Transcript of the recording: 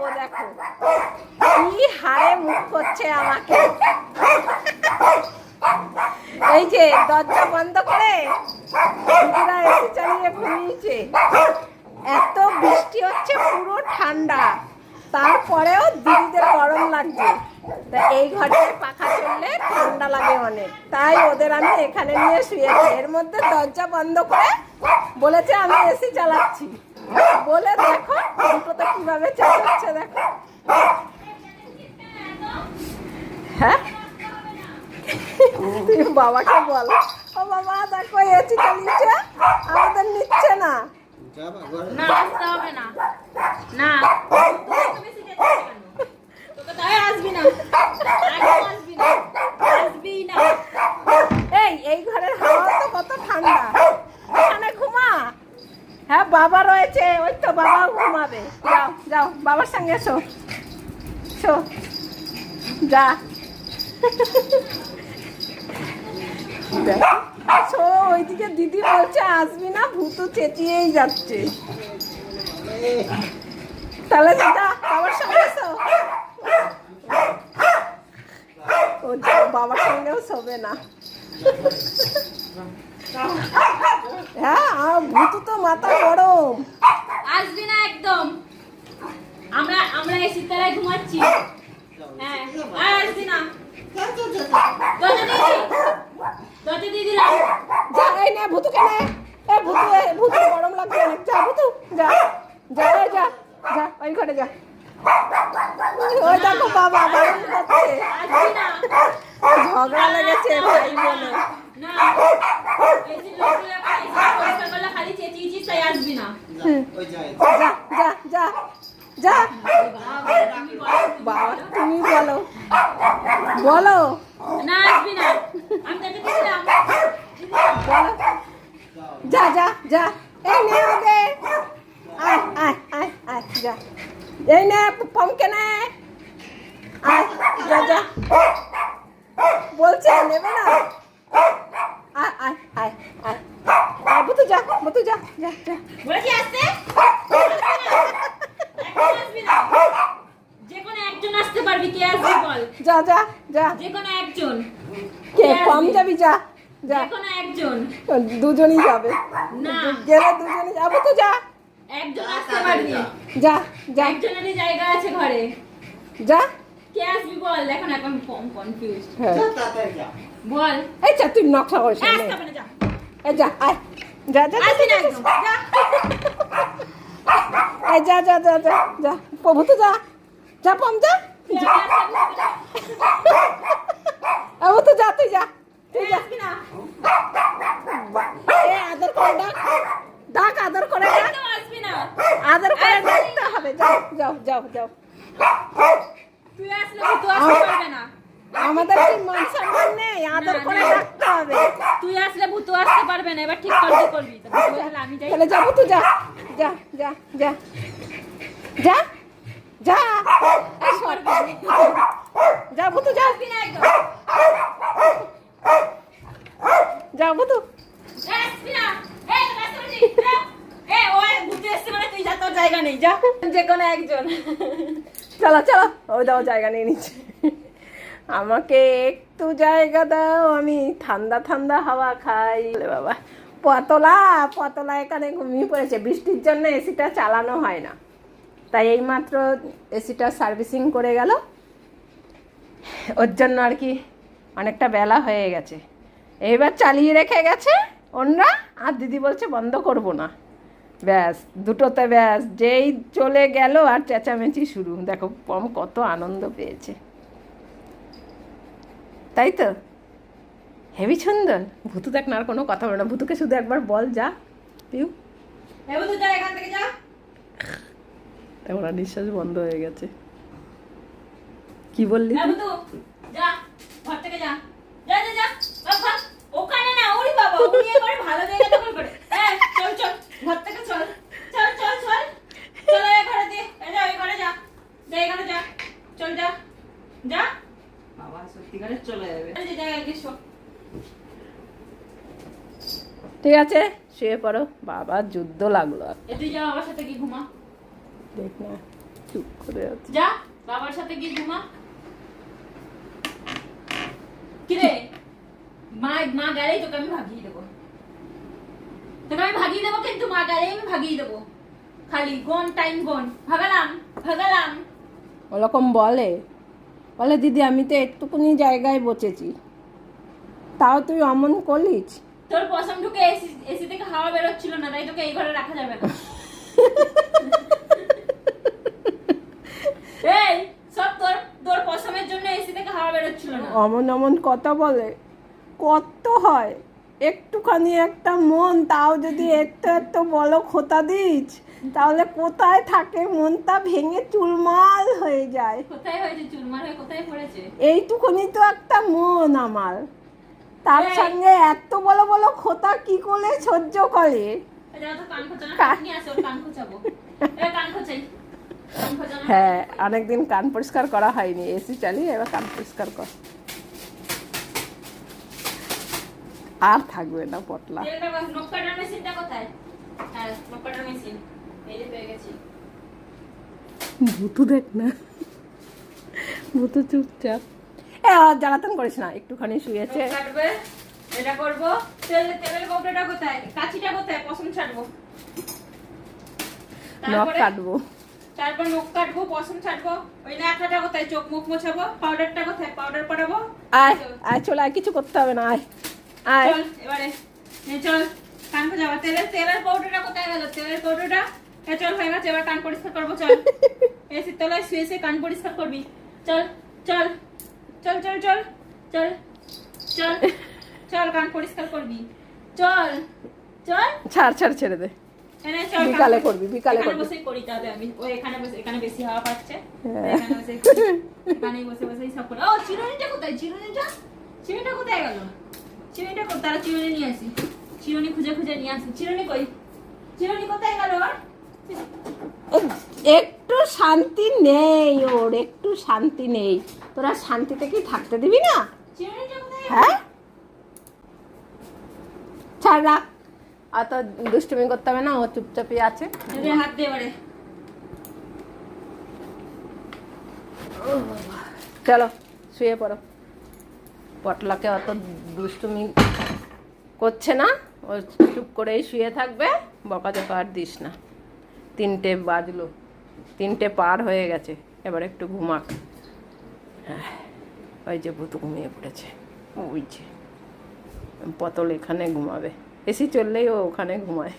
খাব দেখো। কি হারে মুখ করছে আমাকে। এই যে দরজা বন্ধ করে চালিয়ে ঘুমিয়েছে। এত বৃষ্টি হচ্ছে, পুরো ঠান্ডা। তারপরেও দিদিদের গরম লাগছে। তা এই ঘরটায় পাখা চললে ঠান্ডা লাগে অনেক। তাই ওদের আমি এখানে নিয়ে শুয়েছি। এর মধ্যে দরজা বন্ধ করে বলেছে আমি এসি চালাচ্ছি। বলে দেখো কীভাবে চালাচ্ছে দেখো। হ্যাঁ? তুই বাবাকে বল। ও বাবা দেখো এসি চালিয়েছে। আমাদের নিচ্ছে না। না আসতে হবে না তুমি সিটে তোকে তাই আসবি না একদম আসবি না আসবি না এই এই ঘরের হাওয়া তো কত ঠান্ডা এখানে ঘুমা হ্যাঁ বাবা রয়েছে ওই তো বাবাও ঘুমাবে। যাও যাও, বাবার সঙ্গে এসো। শো যা। শো ওইদিকে দিদি বলছে, আসবি না চেঁচিয়েই যাচ্ছে। তাহলে বাবার সঙ্গে এসো। ও বাবার সঙ্গেও শোবে না। হ্যাঁ ভূতু তো মাথা গরম আসবি না একদম আমরা আমরা এসি তলায় ঘুমাচ্ছি। হ্যাঁ আর আসবি না। ঝগড়া লেগেছে ভাই না করলে খালি চেঁচিয়েছিস তাই আসবি না। যা যা যা যা। বলো। বাবা তুমি বলো। বলো। না আসবি না। আমি তোকে দিলাম বলো। যা যা যা। এই নে ওদের আয় আয় আয় আয় যা। এই নে পমকে নে আয় যা যা। বলছে নেবে না। আয় আয় আয় আয়। বুতু যা বুতু যা যা যা। বলেছি আসতে এখন আসবি না যে কোনো একজন আসতে পারবি কে আসবি বল যা যা। যা যে কোনো একজন কে কম যাবি যা যা। যে কোনো একজন। দুজনই যাবে। না। গেলে দুজনই যাব তো যা। একজন আসতে পারবি। যা যা। একজনেরই জায়গা আছে ঘরে। যা। কে আসবি বল? এখন এখন কম কনফিউজ হ্যাঁ। বল। এই চা তুই নকশা করিস এই না আসতে হবে না যা। এই যা আয়। যা যা আসবি না একদম। যা। এই যা যা যা যা যা। প্রভু তো যা। যা পম যা। তুই আগে তো যা তুই যা তুই যা। আসবি না এ আদর করে ডাক। ডাক আদর করে ডাক। একদম আসবি না। আদর করে ডাকতে হবে যাও যাও যাও যাও। তুই আসলে ভূতু আসতে পারবে না। আমাদের কি মান সম্মান নেই? আদর করে ডাকতে হবে। তুই আসলে ভূতু আসতে পারবে না। এবার ঠিক করবি। আমি যাই। তাহলে যাব তো যা। যা যা যা। যা। যা। যাব তো তো জায়গা নেই যা। কোনো একজন। চলো জায়গা নিয়ে নিচ্ছে। আমাকে একটু জায়গা দাও, আমি ঠান্ডা ঠান্ডা হাওয়া খাই। বাবা, পতলা পতলা এখানে ঘুমিয়ে পড়েছে। বৃষ্টির জন্য এসিটা চালানো হয় না। তাই এইমাত্র এসিটা সার্ভিসিং করে গেল। ওর জন্য আর কি অনেকটা বেলা হয়ে গেছে। এইবার চালিয়ে রেখে গেছে অন্যরা, আর দিদি বলছে বন্ধ করব না। ব্যাস, দুটোতে ব্যাস, যেই চলে গেল আর চেঁচামেচি শুরু। দেখো, পম কত আনন্দ পেয়েছে। তাই তো? হেভি সুন্দর। ভূতু দেখ না আর কোনো কথা বলে না। ভূতুকে শুধু একবার বল যা, পিউ। যা এখান থেকে যা। আর নিঃশ্বাস বন্ধ হয়ে গেছে। কি বললি যা ঘর থেকে যা। যা যা যা ভাগ, ভাগ। ওখানে না ওরে বাবা ও নিয়ে করে ভালো জায়গা দখল করে। এই চল চল ঘর থেকে চল। চল চল চল। চল এই ঘরে দে এই যা ওই যা। যা এই ঘরে যা। চল যা। যা। বাবা চলে যাবে। এই যে জায়গায় গিয়ে শো। ঠিক আছে শুয়ে পড়ো। বাবা যুদ্ধ লাগল। তুই যা বাবার সাথে গিয়ে ঘুমা দেখ না চুপ করে আছে। যা বাবার সাথে গিয়ে ঘুমা। কিরে? মা মা গেলেই তোকে আমি ভাগিয়ে দেবো। তোকে আমি ভাগিয়ে দেবো কিন্তু মা গেলেই আমি ভাগিয়ে দেবো। খালি গোন টাইম গোন। ভাগালাম ভাগালাম। ওরকম বলে। বলে দিদি আমি তো একটুকুনি জায়গায় বসেছি। তাও তুই অমন করলিস? তোর পছন্দ ঢুকে এসি এসি থেকে হাওয়া বেরোচ্ছিল না তাই তোকে এই ঘরে রাখা যাবে না এই সব তোর তোর পছন্দের জন্য এসি থেকে হাওয়া বেরোচ্ছিল না অমন অমন কথা বলে। কত হয়? একটুখানি একটা মন তাও যদি একটু একটু বলো খোতা দিস তাহলে কোথায় থাকে মনটা? ভেঙে চুলমাল হয়ে যায়। কোথায় হয়েছে? চুরমার হয়ে কোথায় পড়েছে? এইটুকুনি তো একটা মন আমার। তার সঙ্গে এত বলো বড় খোতা কি করে সহ্য করে? হ্যাঁ অনেকদিন কান পরিষ্কার করা হয়নি। এসি চালিয়ে এবার কান পরিষ্কার কর। আর থাকবে না পটলা। হ্যাঁ ভুতু দেখ না। ভুতু চুপচাপ। জ্বালাতন করিস না একটুখানি শুয়েছে এটা করব। তেল তেলের কৌটোটা কোথায়? কাঁচিটা কোথায়? পছন্দ ছাড়বো। নখ কাটবো। তারপর নখ কাটবো পছন্দ ছাড়বো। ওই নাকটা কোথায়? চোখ মুখ মোছাবো। পাউডারটা কোথায়? পাউডার আয় চলে আয় কিছু করতে হবে না আয়। আয় এবারে। চল কান খোঁজাবো তেলের তেলের পাউডারটা কোথায় গেল? তেলের পাউডারটা চল হয়ে গেছে এবার কান পরিষ্কার করব চল। এসির তলায় শুয়ে শুয়ে কান পরিষ্কার করবি। চল চল চল চল চল চল চল চল কান পরিষ্কার করবি। চল চল। ছাড় ছাড় ছেড়ে দে। এনে চল কান বিকালে করবি, বিকালে করবি। বসেই করি তাহলে আমি। ও এখানে বসে এখানে বেশি হাওয়া পাচ্ছে। হ্যাঁ। এখানে বসে বসে সব করি। ও চিরুনিটা কোথায়? চিরুনিটা? চিরুনিটা কোথায় গেল? চিরুনিটা কোথায় তারা চিরুনি নিয়ে আসি। চিরুনি খুঁজে খুঁজে নিয়ে আসি। চিরুনি কই? চিরুনি কোথায় গেল ওর? একটু শান্তি নেই ওর একটু শান্তি নেই। তোরা শান্তিতে কি থাকতে দিবি না? হ্যাঁ? ছাড় রাখ। অত দুষ্টুমি করতে হবে না ও চুপচাপই আছে। হাত দে এবারে। চলো শুয়ে পড়ো। পটলাকে অত দুষ্টুমি করছে না। ও চুপ করেই শুয়ে থাকবে। বকা বকাঝকা আর দিস না। তিনটে বাজলো। তিনটে পার হয়ে গেছে। এবার একটু ঘুমাক। হ্যাঁ, ওই যে ভূত ঘুমিয়ে পড়েছে। ওই যে পতল এখানে ঘুমাবে। এসি চললেই ও ওখানে ঘুমায়।